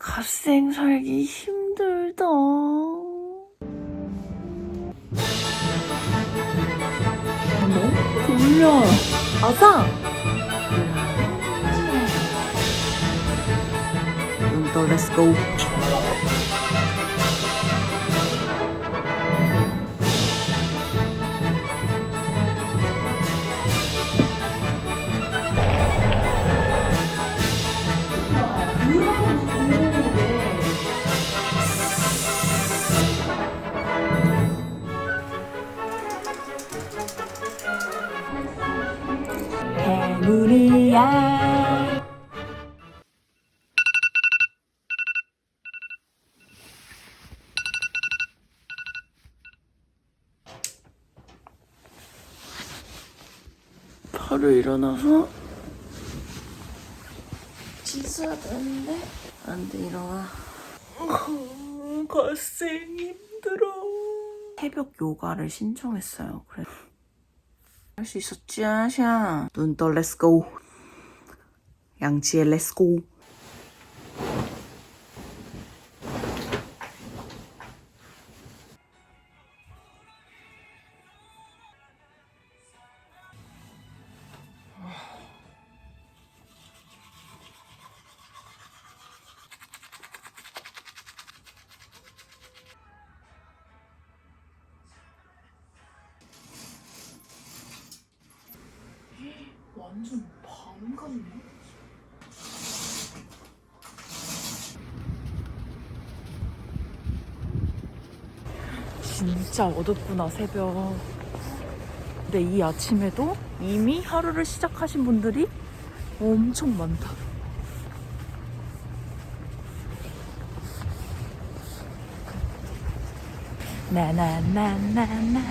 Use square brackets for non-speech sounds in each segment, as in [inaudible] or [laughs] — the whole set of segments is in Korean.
갓생 살기 힘들다. 너무 졸려. 아자. 눈떠 렛츠고. 해물이야. 바로 일어나서 씻어야 되는데 안돼 일어나. 갓생 힘들어. 새벽 요가를 신청했어요. 그래. 할 수 있었지, 아샤. 눈떠 렛츠고. 양치의 렛츠고. 완전 밤 같네. 진짜 어둡구나 새벽. 근데 이 아침에도 이미 하루를 시작하신 분들이 엄청 많다. 나나나나나나나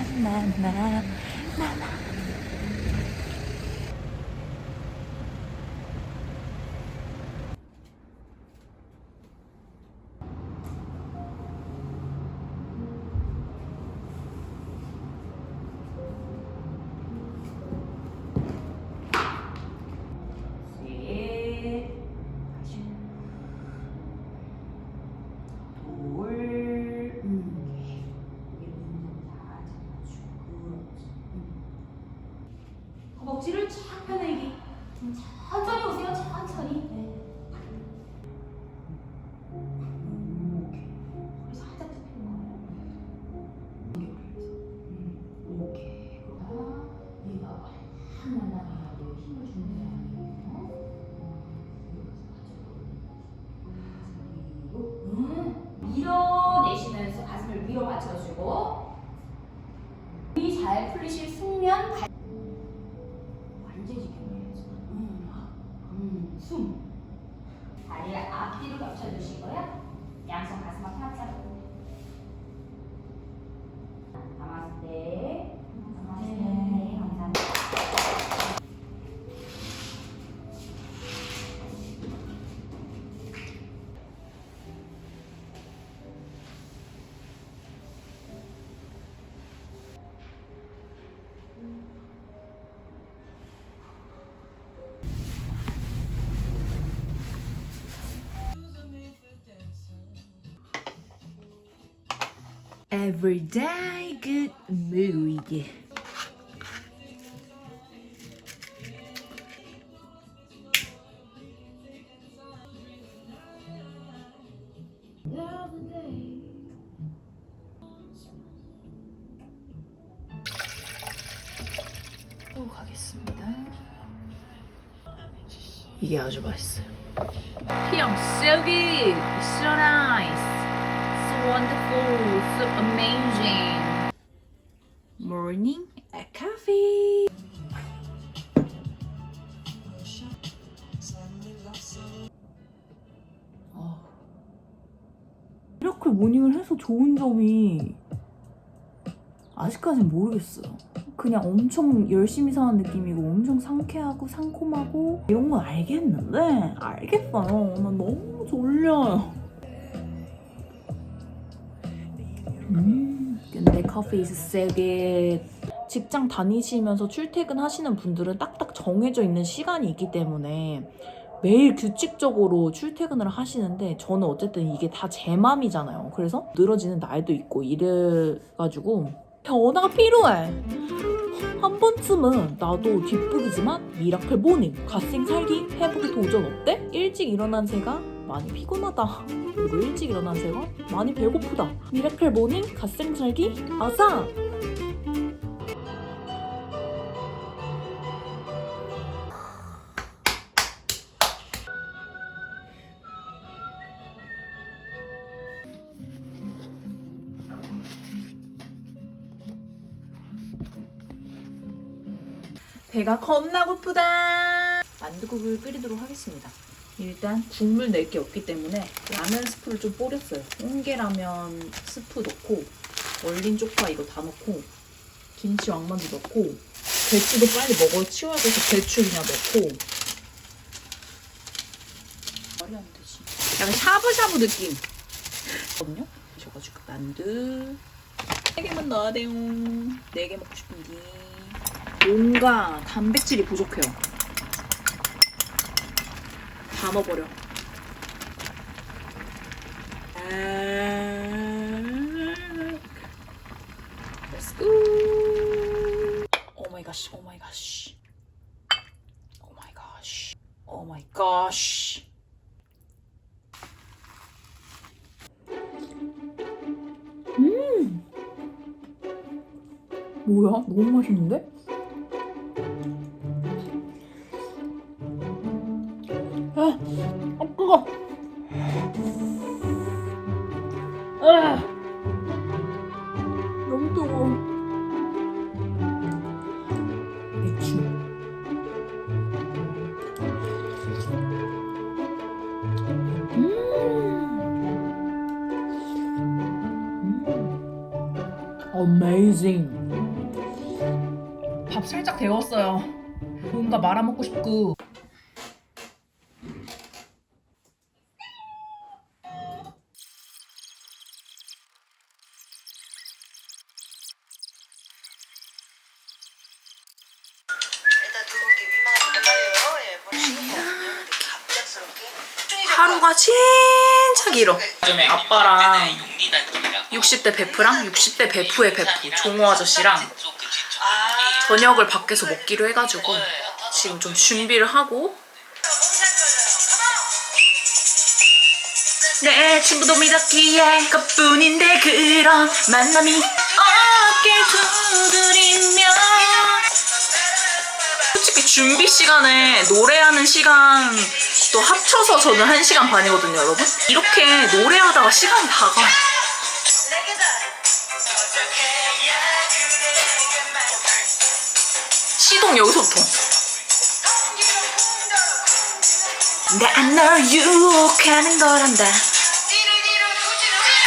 셋, 둘, 음. 허벅지를 쫙 펴내기. 천천히 오세요, 천천히. Everyday good mood. 또 가겠습니다. 이게 아주 맛있어요. Feels so good, so nice, so Wonderful, so amazing. Morning coffee. 아. 이렇게 모닝을 해서 좋은 점이 아직까진 모르겠어요. 그냥 엄청 열심히 사는 느낌이고 엄청 상쾌하고 상콤하고 이런 건 알겠는데 알겠어요. 나 너무 졸려요. 음, 근데 커피 good. 직장 다니시면서 출퇴근하시는 분들은 딱딱 정해져 있는 시간이 있기 때문에 매일 규칙적으로 출퇴근을 하시는데 저는 어쨌든 이게 다 제 맘이잖아요. 그래서 늘어지는 날도 있고 이래가지고 변화가 필요해. 한 번쯤은 나도 뒷북이지만 미라클 모닝 갓생 살기 해보기 도전 어때? 일찍 일어난 새가 많이 피곤하다. 그리고 일찍 새가 많이 배고프다. 미라클 모닝 갓생 살기 아사. 배가 겁나 고프다. 만두국을 끓이도록 하겠습니다. 일단 국물 낼 게 없기 때문에 라면 스프를 좀 뿌렸어요. 홍게라면 스프 넣고 얼린 쪽파 이거 다 넣고 김치 왕만두 넣고 배추도 빨리 먹어 치워야 돼서 배추 그냥 넣고 말이 안 되지. 약간 샤브샤브 느낌. 거든요. 그래가지고 만두 3개만 넣어야 돼요. 4개 먹고 싶은데 뭔가 단백질이 부족해요. 다. Oh oh. Oh my gosh. Oh my gosh. 음! 뭐야? 너무 맛있는데? 말아 먹고 싶고. 예, 하루가 진짜 길어. 요즘에 아빠랑 60대 베프랑 60대 베프의 베프 종호 아저씨랑 저녁을 밖에서 먹기로 해가지고 지금 좀 준비를 하고. 내 친구도 믿었기에 그뿐인데 그런 만남이 어깨 두드리며 솔직히 준비 시간에 노래하는 시간 또 합쳐서 저는 1시간 반이거든요 여러분. 이렇게 노래하다가 시간이 다 가요. 시동 여기서부터 나널 유혹하는 거란다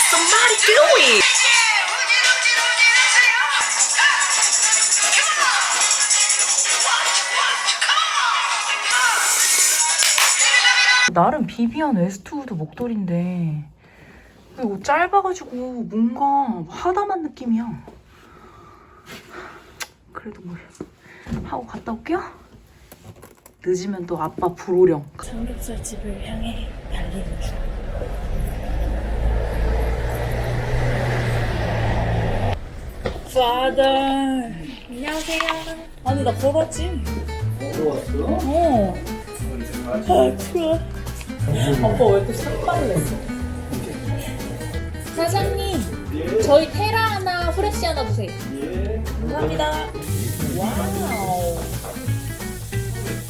Somebody do it 나름 비비안 웨스트우드 목도리인데 이거 짧아가지고 뭔가 하다만 느낌이야. 그래도 뭘 하고 갔다 올게요. 늦으면 또 아빠 불호령. 삼겹살 집을 향해 달리는 중. 파더 안녕하세요. 아니 나 걸었지. 걸어왔어? 어. 아 추워. 아빠 왜또 삭발을 했어? 사장님, 저희 테라 하나, 후레쉬 하나 주세요. 감사합니다. 와우.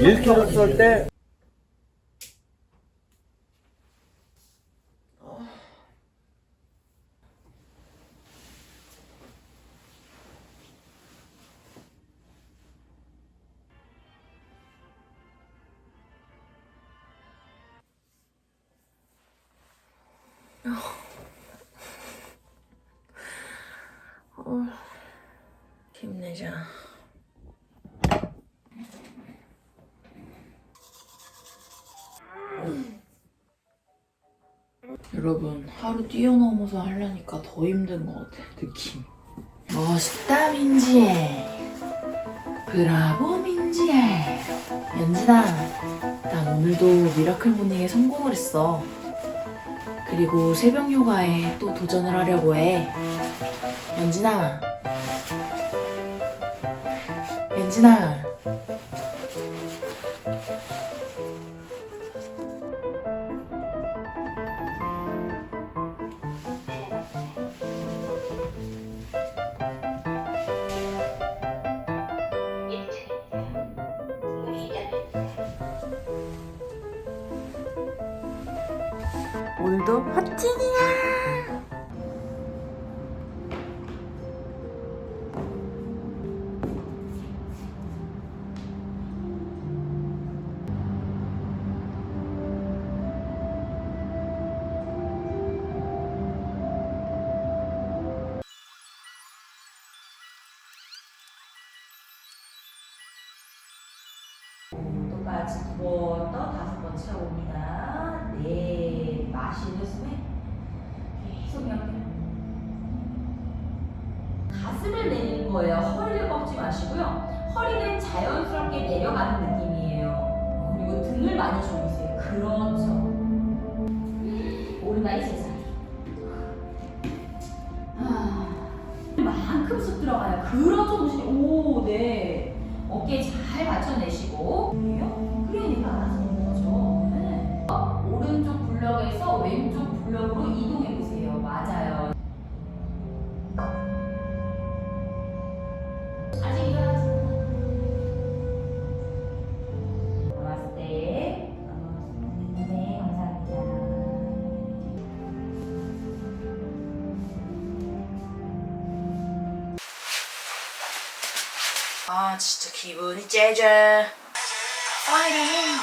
1kg 쏠 때. 힘내자. 여러분 하루 뛰어넘어서 하려니까 더 힘든 것 같아 느낌. 멋있다 민지애. 브라보 민지애. 연진아, 난 오늘도 미라클 모닝에 성공을 했어. 그리고 새벽 요가에 또 도전을 하려고 해. 연진아. 연진아. 오늘도 화팅이야. 똑같이 두번떠 다섯 번 채워봅니다. 네, 마시는 숨에 계속 이렇게 가슴을 내리는 거예요. 허리를 꺾지 마시고요. 허리는 자연스럽게 내려가는 느낌이에요. 그리고 등을 많이 조이세요. 그렇죠. 오른다리 세상. 아, 만큼 쑥 들어가요. 그렇죠, 도시. 오, 네. 어깨 잘 받쳐내시고. 아직 일어나지 나왔을 때. 네, 감사합니다. 아 진짜 기분이 째져. 파이팅.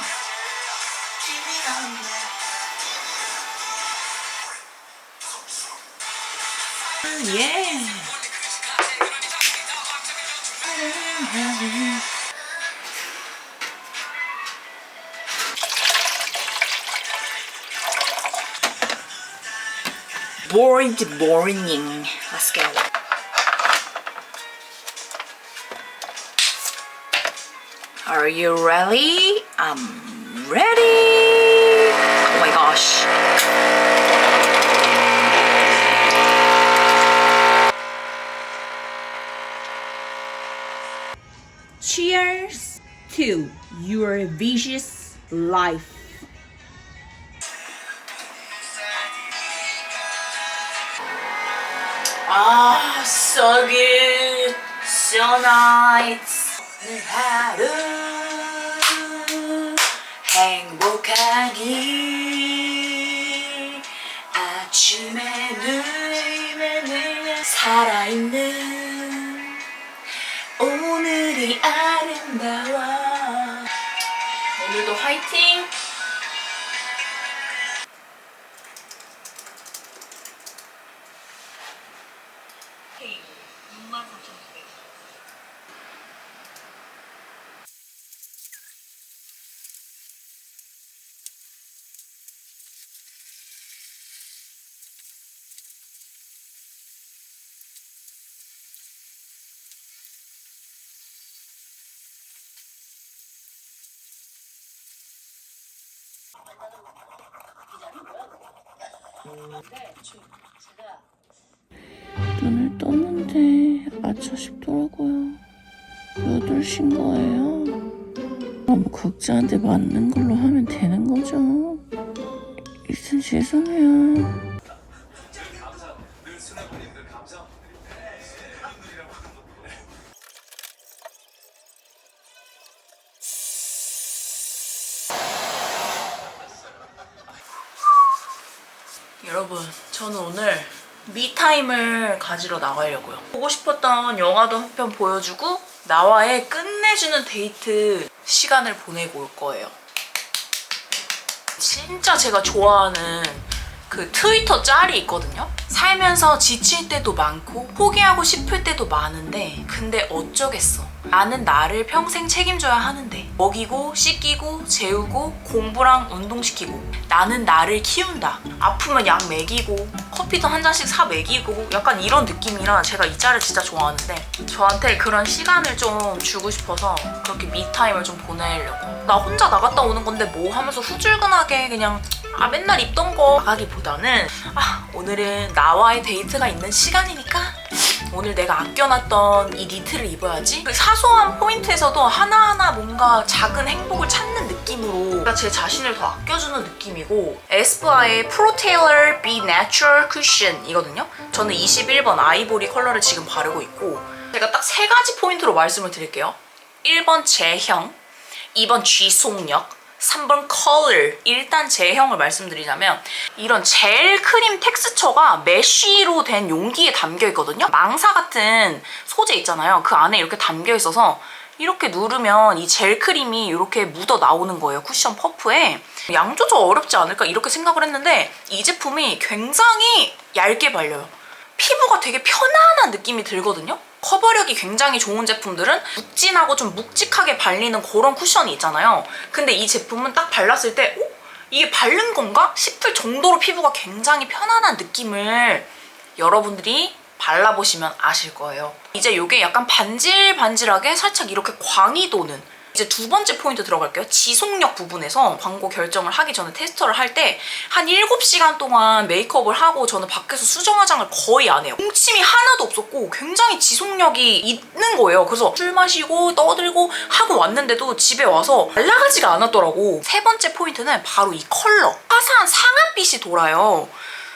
예. Boring to morning. Let's go. Are you ready? I'm ready. Oh my gosh. Cheers to your vicious life. Ah, so good, so nice. 오늘 하루 행복하기 아침에 들면 살아있는 오늘이 아 눈을 떴는데 아차 싶더라고요. 8시인 거예요. 아무 극자한테 맞는 걸로 하면 되는 거죠. 일단 죄송해요. 여러분, 저는 오늘 미타임을 가지러 나가려고요. 보고 싶었던 영화도 한 편 보여주고 나와의 끝내주는 데이트 시간을 보내고 올 거예요. 진짜 제가 좋아하는 그 트위터 짤이 있거든요. 살면서 지칠 때도 많고 포기하고 싶을 때도 많은데 근데 어쩌겠어. 나는 나를 평생 책임져야 하는데. 먹이고 씻기고 재우고 공부랑 운동시키고. 나는 나를 키운다. 아프면 약 먹이고 커피도 한 잔씩 사 먹이고. 약간 이런 느낌이라 제가 이 짤을 진짜 좋아하는데 저한테 그런 시간을 좀 주고 싶어서 그렇게 미타임을 좀 보내려고. 나 혼자 나갔다 오는 건데 뭐 하면서 후줄근하게 그냥 아 맨날 입던 거 나가기보다는 아 오늘은 나와의 데이트가 있는 시간이니까 오늘 내가 아껴놨던 이 니트를 입어야지? 그 사소한 포인트에서도 하나하나 뭔가 작은 행복을 찾는 느낌으로 제 자신을 더 아껴주는 느낌이고 에스쁘아의 프로 테일러 B Natural Cushion 이거든요? 저는 21번 아이보리 컬러를 지금 바르고 있고 제가 딱 세 가지 포인트로 말씀을 드릴게요. 1번 제형 2번 쥐속력, 3번 컬러. 일단 제형을 말씀드리자면 이런 젤 크림 텍스처가 메쉬로 된 용기에 담겨 있거든요. 망사 같은 소재 있잖아요. 그 안에 이렇게 담겨 있어서 이렇게 누르면 이 젤 크림이 이렇게 묻어 나오는 거예요. 쿠션 퍼프에. 양 조절 어렵지 않을까 이렇게 생각을 했는데 이 제품이 굉장히 얇게 발려요. 피부가 되게 편안한 느낌이 들거든요. 커버력이 굉장히 좋은 제품들은 묵진하고 좀 묵직하게 발리는 그런 쿠션이 있잖아요. 근데 이 제품은 딱 발랐을 때 어? 이게 바른 건가? 싶을 정도로 피부가 굉장히 편안한 느낌을 여러분들이 발라보시면 아실 거예요. 이제 이게 약간 반질반질하게 살짝 이렇게 광이 도는 이제 두 번째 포인트 들어갈게요. 지속력 부분에서 광고 결정을 하기 전에 테스터를 할 때 한 7시간 동안 메이크업을 하고 저는 밖에서 수정 화장을 거의 안 해요. 홍침이 하나도 없었고 굉장히 지속력이 있는 거예요. 그래서 술 마시고 떠들고 하고 왔는데도 집에 와서 말라가지가 않았더라고. 세 번째 포인트는 바로 이 컬러. 화사한 상아빛이 돌아요.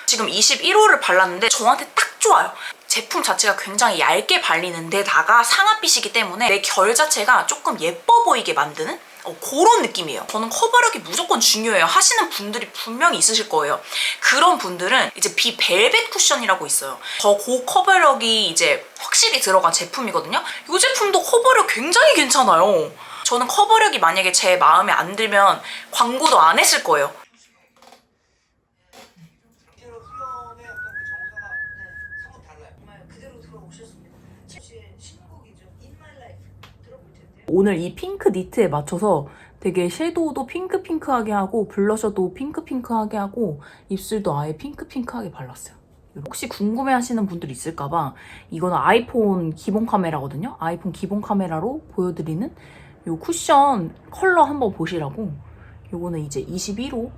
지금 21호를 발랐는데 저한테 딱 좋아요. 제품 자체가 굉장히 얇게 발리는 데다가 상아빛이기 때문에 내 결 자체가 조금 예뻐 보이게 만드는 어, 그런 느낌이에요. 저는 커버력이 무조건 중요해요. 하시는 분들이 분명히 있으실 거예요. 그런 분들은 이제 비벨벳 쿠션이라고 있어요. 더 고 커버력이 이제 확실히 들어간 제품이거든요. 이 제품도 커버력 굉장히 괜찮아요. 저는 커버력이 만약에 제 마음에 안 들면 광고도 안 했을 거예요. 실제로 수련의 어떤 그 정서가 사뭇 달라요. 정말 그대로 들어오셨습니다. 제 신곡이죠. In My Life 들어볼 텐데요. 오늘 이 핑크 니트에 맞춰서 되게 섀도우도 핑크핑크하게 하고 블러셔도 핑크핑크하게 하고 입술도 아예 핑크핑크하게 발랐어요. 혹시 궁금해 하시는 분들 있을까봐 이거는 아이폰 기본 카메라거든요. 아이폰 기본 카메라로 보여드리는 이 쿠션 컬러 한번 보시라고 요거는 이제 21호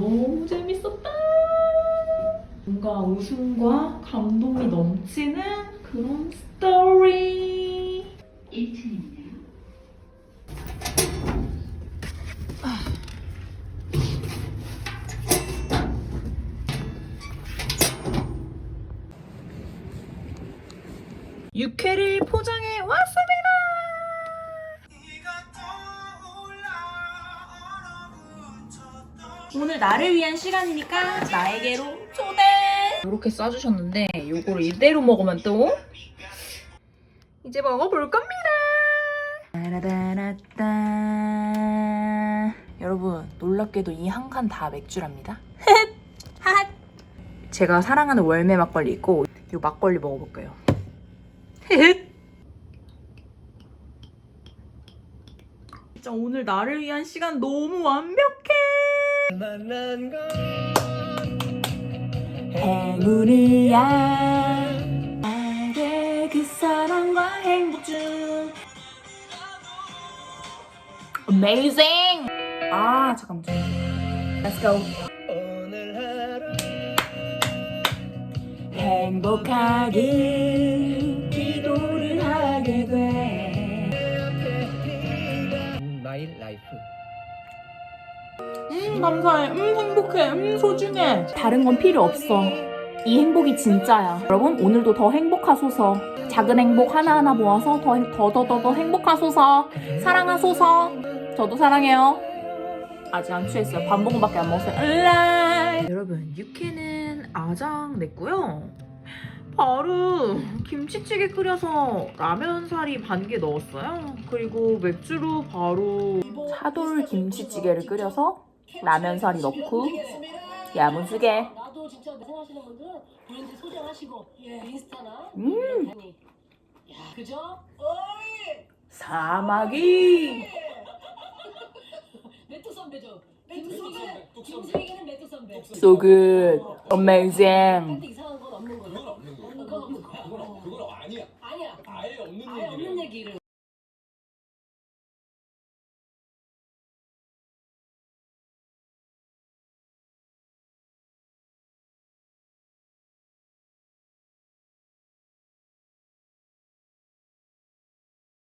너무 재밌었다. 뭔가 웃음과 감동이 넘치는 그런 스토리. 1층입니다. 오늘 나를 위한 시간이니까 나에게로 초대. 이렇게 싸주셨는데 요거를 이대로 먹으면 또 이제 먹어볼 겁니다. 여러분 놀랍게도 이 한 칸 다 맥주랍니다. [laughs] 핫. 제가 사랑하는 월매 막걸리 있고 이 막걸리 먹어볼게요. 진짜 오늘 나를 위한 시간 너무 완벽해. 행운이야. 나의 그 사랑과 행복 중. Amazing. 아 잠깐만. Let's go. 행복하길 음 감사해. 음 행복해. 음 소중해. 다른 건 필요 없어. 이 행복이 진짜야. 여러분 오늘도 더 행복하소서. 작은 행복 하나하나 모아서 더더더더 행복하소서. 사랑하소서. 저도 사랑해요. 아직 안 취했어요. 밥 먹은 밖에 안 먹었어요. 여러분 육회는 아장 냈고요 바로 김치찌개 끓여서 라면 사리 반 개 넣었어요. 그리고 맥주로 바로 차돌 김치찌개를 끓여서 라면 사리 넣고. 야무지게 음. 사마귀 [laughs] 메뚜 선배죠. 김수희는 김수희는 메뚜 선배. So good Amazing 한테 이상한 건 없는 거죠? 그건 없는 거. 그건 없는 거. 그건 아니야. 아니야. 아예 없는 얘기를.